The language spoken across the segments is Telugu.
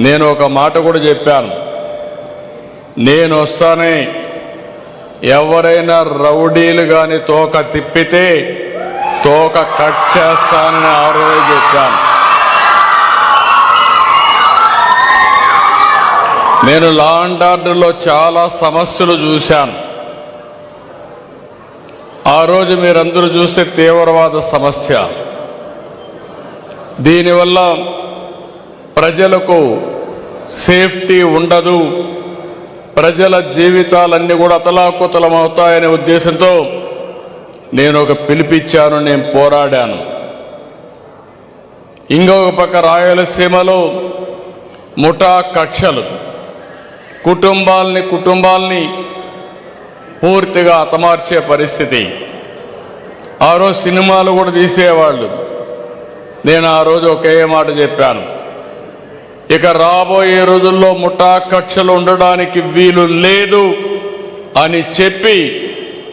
నేను ఒక మాట కూడా చెప్పాను. నేను వస్తానే. ఎవరైనా రౌడీలు కానీ తోక తిప్పితే తోక కట్ చేస్తానని ఆ రోజు చెప్పాను. నేను లా అండ్ ఆర్డర్లో చాలా సమస్యలు చూశాను. ఆ రోజు మీరందరూ చూస్తే తీవ్రవాద సమస్య. దీనివల్ల ప్రజలకు సేఫ్టీ ఉండదు. ప్రజల జీవితాలన్నీ కూడా అతలాకుతలం అవుతాయనే ఉద్దేశంతో నేను ఒక పిలిపిచ్చాను నేను పోరాడాను. ఇంకొక పక్క రాయలసీమలో ముఠా కక్షలు. కుటుంబాల్ని కుటుంబాల్ని పూర్తిగా హతమార్చే పరిస్థితి. ఆ రోజు సినిమాలు కూడా తీసేవాళ్ళు. నేను ఆ రోజు ఒకే మాట చెప్పాను. ఇక రాబోయే రోజుల్లో ముఠా కక్షలు ఉండడానికి వీలు లేదు అని చెప్పి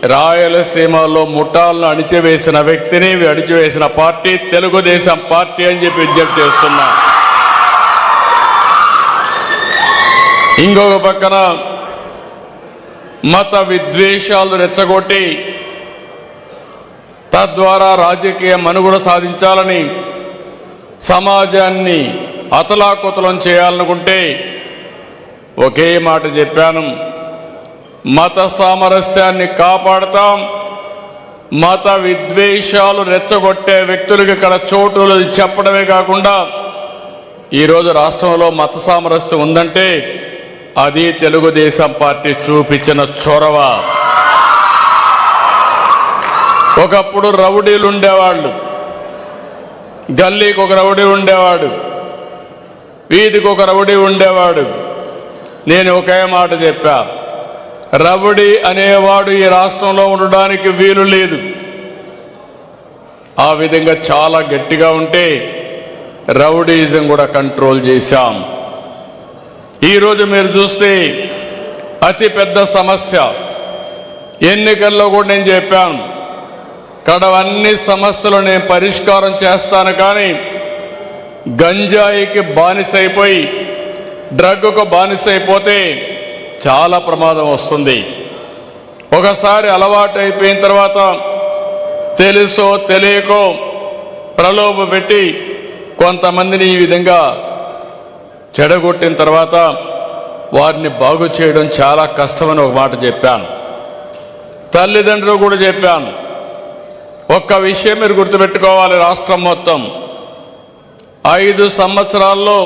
రాయలసీమలో ముఠాలను అణిచివేసిన వ్యక్తిని అణిచివేసిన పార్టీ తెలుగుదేశం పార్టీ అని చెప్పి విజ్ఞప్తి చేస్తున్నా. ఇంకొక పక్కన మత విద్వేషాలు రెచ్చగొట్టి తద్వారా రాజకీయ మనుగడ సాధించాలని సమాజాన్ని అతలాకుతలం చేయాలనుకుంటే ఒకే మాట చెప్పాను. మత సామరస్యాన్ని కాపాడతాం. మత విద్వేషాలు రెచ్చగొట్టే వ్యక్తులకు ఇక్కడ చోటు చెప్పడమే కాకుండా ఈరోజు రాష్ట్రంలో మత సామరస్యం ఉందంటే అది తెలుగుదేశం పార్టీ చూపించిన చొరవ. ఒకప్పుడు రౌడీలు ఉండేవాళ్ళు. గల్లీకి ఒక రౌడీ ఉండేవాడు. వీధికి ఒక రౌడీ ఉండేవాడు. నేను ఒకే మాట చెప్పా. రౌడీ అనేవాడు ఈ రాష్ట్రంలో ఉండడానికి వీలు లేదు. ఆ విధంగా చాలా గట్టిగా ఉంటే రౌడీజం కూడా కంట్రోల్ చేశాం. ఈరోజు మీరు చూస్తే అతి పెద్ద సమస్య. ఎన్నికల్లో కూడా నేను చెప్పాను. కడవన్ని సమస్యలు నేను పరిష్కారం చేస్తాను కానీ గంజాయికి బానిసైపోయి డ్రగ్కు బానిసైపోతే చాలా ప్రమాదం వస్తుంది. ఒకసారి అలవాటు అయిపోయిన తర్వాత తెలుసో తెలియకో ప్రలోభ పెట్టి కొంతమందిని ఈ విధంగా చెడగొట్టిన తర్వాత వారిని బాగు చేయడం చాలా కష్టమని ఒక మాట చెప్పాను. తల్లిదండ్రులు కూడా చెప్పాను. ఒక్క విషయం మీరు గుర్తుపెట్టుకోవాలి రాష్ట్రం మొత్తం. ఐదు సంవత్సరాల్లో